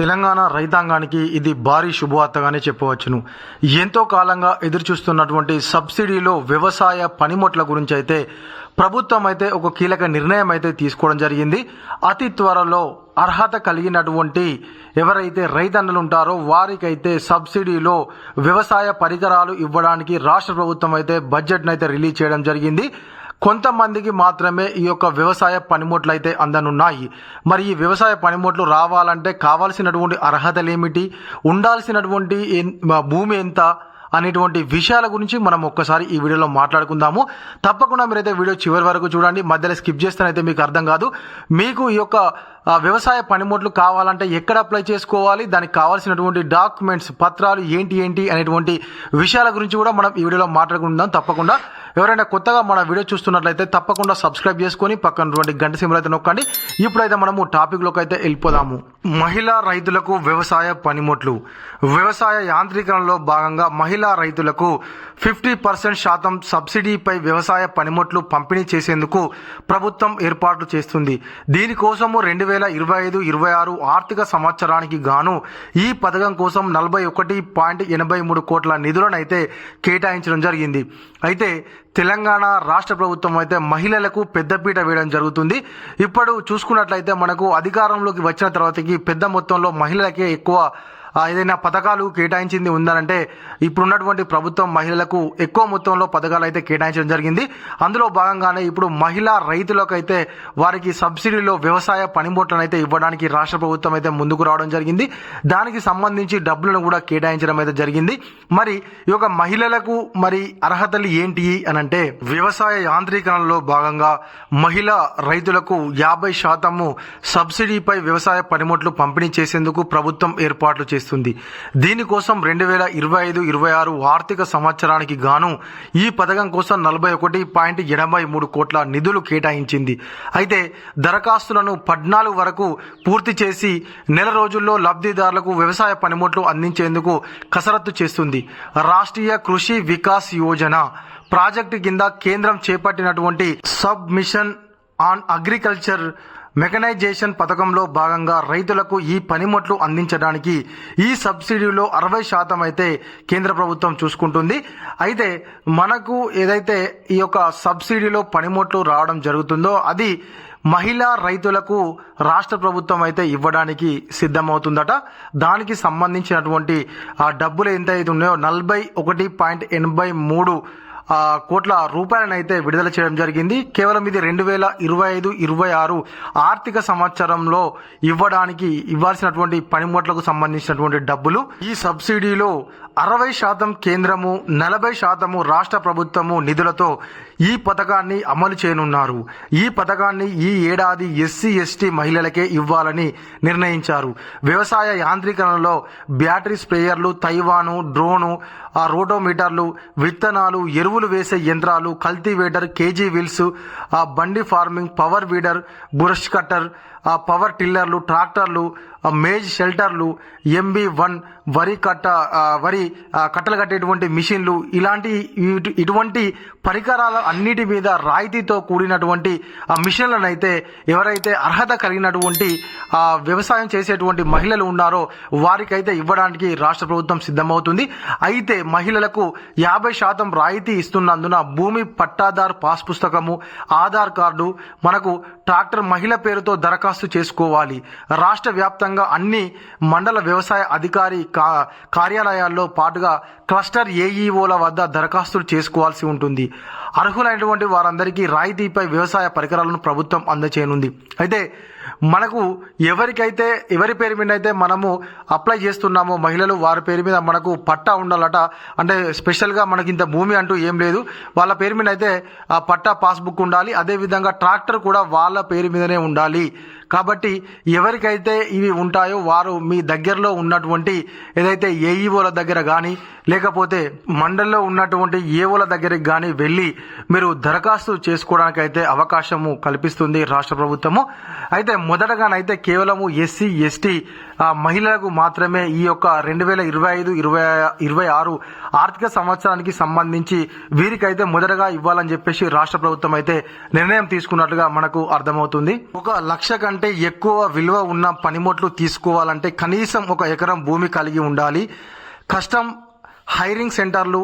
తెలంగాణ రైతాంగానికి ఇది భారీ శుభవార్తగానే చెప్పవచ్చును. ఎంతో కాలంగా ఎదురుచూస్తున్నటువంటి సబ్సిడీలో వ్యవసాయ పనిముట్ల గురించి అయితే ప్రభుత్వం అయితే ఒక కీలక నిర్ణయం అయితే తీసుకోవడం జరిగింది. అతి త్వరలో అర్హత కలిగినటువంటి ఎవరైతే రైతన్నలు ఉంటారో వారికైతే సబ్సిడీలో వ్యవసాయ పరికరాలు ఇవ్వడానికి రాష్ట్ర ప్రభుత్వం అయితే బడ్జెట్ను అయితే రిలీజ్ చేయడం జరిగింది. కొంతమందికి మాత్రమే ఈ యొక్క వ్యవసాయ పనిముట్లు అయితే అందనున్నాయి. మరి ఈ వ్యవసాయ పనిముట్లు రావాలంటే కావాల్సినటువంటి అర్హతలు ఏమిటి ఉండాల్సినటువంటి భూమి ఎంత? అనేటువంటి విషయాల గురించి మనం ఒక్కసారి ఈ వీడియోలో మాట్లాడుకుందాము. తప్పకుండా మీరైతే వీడియో చివరి వరకు చూడండి. మధ్యలో స్కిప్ చేస్తేనైతే మీకు అర్థం కాదు. మీకు ఈ యొక్క వ్యవసాయ పనిముట్లు కావాలంటే ఎక్కడ అప్లై చేసుకోవాలి? దానికి కావాల్సినటువంటి డాక్యుమెంట్స్ పత్రాలు ఏంటి ఏంటి? అనేటువంటి విషయాల గురించి కూడా మనం ఈ వీడియోలో మాట్లాడుకుందాం తప్పకుండా. ఎవరైనా కొత్తగా మన వీడియో చూస్తున్నట్లయితే తప్పకుండా సబ్స్క్రైబ్ చేసుకొని పక్కనటువంటి గంట సింబల్ అయితే నొక్కండి. ఇప్పుడైతే మనము టాపిక్లోకి అయితే వెళ్ళిపోదాము. మహిళా రైతులకు వ్యవసాయ పనిముట్లు. వ్యవసాయ యాంత్రీకరణలో భాగంగా మహిళా రైతులకు ఫిఫ్టీ పర్సెంట్ శాతం సబ్సిడీపై వ్యవసాయ పనిముట్లు పంపిణీ చేసేందుకు ప్రభుత్వం ఏర్పాట్లు చేస్తుంది. దీనికోసము రెండు వేల ఇరవై ఐదు ఇరవై ఆరు ఆర్థిక సంవత్సరానికి గాను ఈ పథకం కోసం నలభై ఒకటి పాయింట్ ఎనభై మూడు కోట్ల నిధులను అయితే కేటాయించడం జరిగింది. అయితే తెలంగాణ రాష్ట్ర ప్రభుత్వం అయితే మహిళలకు పెద్దపీట వేయడం జరుగుతుంది. ఇప్పుడు చూసుకున్నట్లయితే మనకు అధికారంలోకి వచ్చిన తర్వాతకి పెద్ద మొత్తంలో మహిళలకే ఎక్కువ ఏదైనా పథకాలు కేటాయించింది ఉందనంటే ఇప్పుడున్నటువంటి ప్రభుత్వం మహిళలకు ఎక్కువ మొత్తంలో పథకాలు అయితే కేటాయించడం జరిగింది. అందులో భాగంగానే ఇప్పుడు మహిళా రైతులకు అయితే వారికి సబ్సిడీలో వ్యవసాయ పనిముట్లను అయితే ఇవ్వడానికి రాష్ట్ర ప్రభుత్వం అయితే ముందుకు రావడం జరిగింది. దానికి సంబంధించి డబ్బులను కూడా కేటాయించడం అయితే జరిగింది. మరి ఈ యొక్క మహిళలకు మరి అర్హతలు ఏంటి అని అంటే వ్యవసాయ యాంత్రీకరణలో భాగంగా మహిళా రైతులకు యాభై శాతము సబ్సిడీపై వ్యవసాయ పనిముట్లు పంపిణీ చేసేందుకు ప్రభుత్వం ఏర్పాట్లు చేసింది. అందిస్తుంది దీనికోసం రెండు వేల ఇరవై ఐదు ఇరవై ఆరు ఆర్థిక సంవత్సరానికి గాను ఈ పథకం కోసం నలభై ఒకటి పాయింట్ ఎనభై మూడు కోట్ల నిధులు కేటాయించింది. అయితే దరఖాస్తులను పద్నాలుగు వరకు పూర్తి చేసి నెల రోజుల్లో లబ్ధిదారులకు వ్యవసాయ పనిముట్లు అందించేందుకు కసరత్తు చేస్తుంది. రాష్ట్రీయ కృషి వికాస్ యోజన ప్రాజెక్టు కింద కేంద్రం చేపట్టినటువంటి sub mission on agriculture mechanisation పథకంలో భాగంగా రైతులకు ఈ పనిముట్లు అందించడానికి ఈ సబ్సిడీలో అరవై శాతం అయితే కేంద్ర ప్రభుత్వం చూసుకుంటుంది. అయితే మనకు ఏదైతే ఈ యొక్క సబ్సిడీలో పనిముట్లు రావడం జరుగుతుందో అది మహిళా రైతులకు రాష్ట్ర ప్రభుత్వం అయితే ఇవ్వడానికి సిద్ధమవుతుందట. దానికి సంబంధించినటువంటి ఆ డబ్బులు ఎంత అయితే ఉన్నాయో నలభై ఒకటి పాయింట్ ఎనభై మూడు కోట్ల రూపాయలనైతే విడుదల చేయడం జరిగింది. కేవలం ఇది రెండు వేల ఇరవై ఐదు ఇరవై ఆరు ఆర్థిక సంవత్సరంలో ఇవ్వడానికి ఇవ్వాల్సినటువంటి పనిముట్లకు సంబంధించినటువంటి డబ్బులు. ఈ సబ్సిడీలో అరవై శాతం కేంద్రము నలభై శాతము రాష్ట్ర ప్రభుత్వము నిధులతో ఈ పథకాన్ని అమలు చేయనున్నారు. ఈ పథకాన్ని ఈ ఏడాది ఎస్సీ ఎస్టీ మహిళలకే ఇవ్వాలని నిర్ణయించారు. వ్యవసాయ యాంత్రీకరణలో బ్యాటరీ స్ప్రేయర్లు తైవాను డ్రోను ఆ రోటోమీటర్లు విత్తనాలు ఎరువు ఎరువులు వేసే యంత్రాలు కల్టివేటర్ కేజీ వీల్స్ ఆ బండి farming power weeder brush cutter ఆ పవర్ టిల్లర్లు ట్రాక్టర్లు ఆ మేజ్ షెల్టర్లు ఎంబీ వన్ వరి కట్ట వరి కట్టలు కట్టేటువంటి మిషన్లు ఇలాంటి ఇటువంటి పరికరాల అన్నిటి మీద రాయితీతో కూడినటువంటి ఆ మిషన్లను అయితే ఎవరైతే అర్హత కలిగినటువంటి వ్యవసాయం చేసేటువంటి మహిళలు ఉన్నారో వారికైతే ఇవ్వడానికి రాష్ట్ర ప్రభుత్వం సిద్ధమవుతుంది. అయితే మహిళలకు యాభై శాతం రాయితీ ఇస్తున్నందున భూమి పట్టాదారు పాస్ పుస్తకము ఆధార్ కార్డు మనకు ట్రాక్టర్ మహిళ పేరుతో దరఖాస్తు చేసుకోవాలి. రాష్ట్ర వ్యాప్తంగా అన్ని మండల వ్యవసాయ అధికారి కా- కార్యాలయాల్లో పాటుగా క్లస్టర్ ఏఈఓల వద్ద దరఖాస్తులు చేసుకోవాల్సి ఉంటుంది. అర్హులైనటువంటి వారందరికీ రాయితీపై వ్యవసాయ పరికరాలను ప్రభుత్వం అందచేయనుంది. అయితే మనకు ఎవరికైతే ఎవరి పేరు మీద అయితే మనము అప్లై చేస్తున్నామో మహిళలు వారి పేరు మీద మనకు పట్టా ఉండాలట. అంటే స్పెషల్గా మనకి ఇంత భూమి అంటూ ఏం లేదు. వాళ్ళ పేరు మీద అయితే ఆ పట్టా పాస్బుక్ ఉండాలి. అదేవిధంగా ట్రాక్టర్ కూడా వాళ్ళ పేరు మీదనే ఉండాలి. కాబట్టి ఎవరికైతే ఇవి ఉంటాయో వారు మీ దగ్గరలో ఉన్నటువంటి ఏదైతే ఏఈఓల దగ్గర కానీ లేకపోతే మండల్లో ఉన్నటువంటి ఏఓల దగ్గరికి కానీ వెళ్ళి మీరు దరఖాస్తు చేసుకోవడానికి అయితే అవకాశము కల్పిస్తుంది రాష్ట్ర ప్రభుత్వము. అయితే మొదటగానైతే కేవలము ఎస్సీ ఎస్టీ మహిళలకు మాత్రమే ఈ యొక్క రెండు వేల ఇరవై ఐదు ఇరవై ఇరవై ఆరు ఆర్థిక సంవత్సరానికి సంబంధించి వీరికైతే మొదటగా ఇవ్వాలని చెప్పేసి రాష్ట్ర ప్రభుత్వం అయితే నిర్ణయం తీసుకున్నట్లుగా మనకు అర్థమవుతుంది. ఒక లక్ష కంటే కంటే ఎక్కువ విలువ ఉన్న పనిముట్లు తీసుకోవాలంటే కనీసం ఒక ఎకరం భూమి కలిగి ఉండాలి. కస్టమ్ హైరింగ్ సెంటర్లు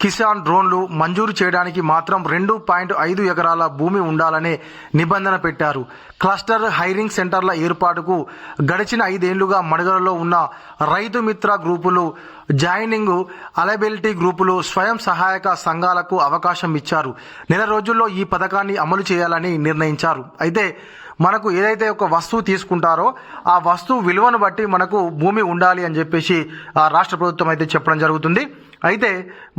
కిసాన్ డ్రోన్లు మంజూరు చేయడానికి మాత్రం రెండు పాయింట్ ఐదు ఎకరాల భూమి ఉండాలనే నిబంధన పెట్టారు. క్లస్టర్ హైరింగ్ సెంటర్ల ఏర్పాటుకు గడిచిన ఐదేళ్ళుగా మడగలలో ఉన్న రైతు మిత్ర గ్రూపులు జాయినింగ్ అలబిలిటీ గ్రూపులు స్వయం సహాయక సంఘాలకు అవకాశం ఇచ్చారు. నెల రోజుల్లో ఈ పథకాన్ని అమలు చేయాలని నిర్ణయించారు. అయితే మనకు ఏదైతే ఒక వస్తువు తీసుకుంటారో ఆ వస్తువు విలువను బట్టి మనకు భూమి ఉండాలి అని చెప్పేసి ఆ రాష్ట్ర ప్రభుత్వం అయితే చెప్పడం జరుగుతుంది. అయితే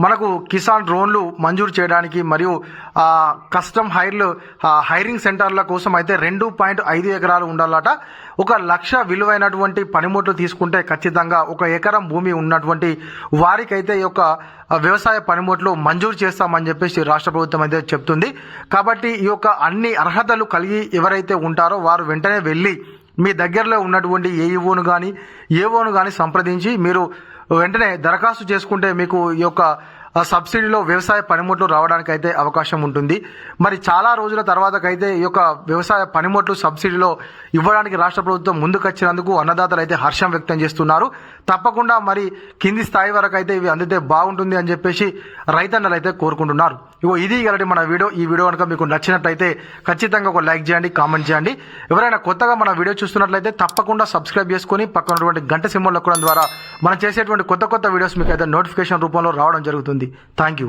మనకు కిసాన్ డ్రోన్లు మంజూరు చేయడానికి మరియు ఆ కస్టమ్ హైర్లు ఆ హైరింగ్ సెంటర్ల కోసం అయితే రెండు పాయింట్ ఐదు ఎకరాలు ఉండాలట. ఒక లక్ష విలువైనటువంటి పనిముట్లు తీసుకుంటే ఖచ్చితంగా ఒక ఎకరం భూమి ఉన్నటువంటి వారికైతే ఈ యొక్క వ్యవసాయ పనిముట్లు మంజూరు చేస్తామని చెప్పేసి రాష్ట్ర ప్రభుత్వం అయితే చెప్తుంది. కాబట్టి ఈ యొక్క అన్ని అర్హతలు కలిగి ఎవరైతే ఉంటారో వారు వెంటనే వెళ్ళి మీ దగ్గరలో ఉన్నటువంటి ఏఈఓను కానీ ఏఓను కానీ సంప్రదించి మీరు వెంటనే దరఖాస్తు చేసుకుంటే మీకు ఈ యొక్క సబ్సిడీలో వ్యవసాయ పనిముట్లు రావడానికి అయితే అవకాశం ఉంటుంది. మరి చాలా రోజుల తర్వాతకైతే ఈ యొక్క వ్యవసాయ పనిముట్లు సబ్సిడీలో ఇవ్వడానికి రాష్ట్ర ప్రభుత్వం ముందుకొచ్చినందుకు అన్నదాతలు అయితే హర్షం వ్యక్తం చేస్తున్నారు. తప్పకుండా మరి కింది స్థాయి వరకు అయితే ఇవి అందితే బాగుంటుంది అని చెప్పేసి రైతన్నలు అయితే కోరుకుంటున్నారు. ఇగో ఇది ఇలాంటి మన వీడియో. ఈ వీడియో కనుక మీకు నచ్చినట్లయితే ఖచ్చితంగా ఒక లైక్ చేయండి కామెంట్ చేయండి. ఎవరైనా కొత్తగా మన వీడియో చూస్తున్నట్లయితే తప్పకుండా సబ్స్క్రైబ్ చేసుకొని పక్కనటువంటి గంట సింబల్ నొక్కడం ద్వారా మనం చేసేటువంటి కొత్త కొత్త వీడియోస్ మీకు అయితే నోటిఫికేషన్ రూపంలో రావడం జరుగుతుంది. Thank you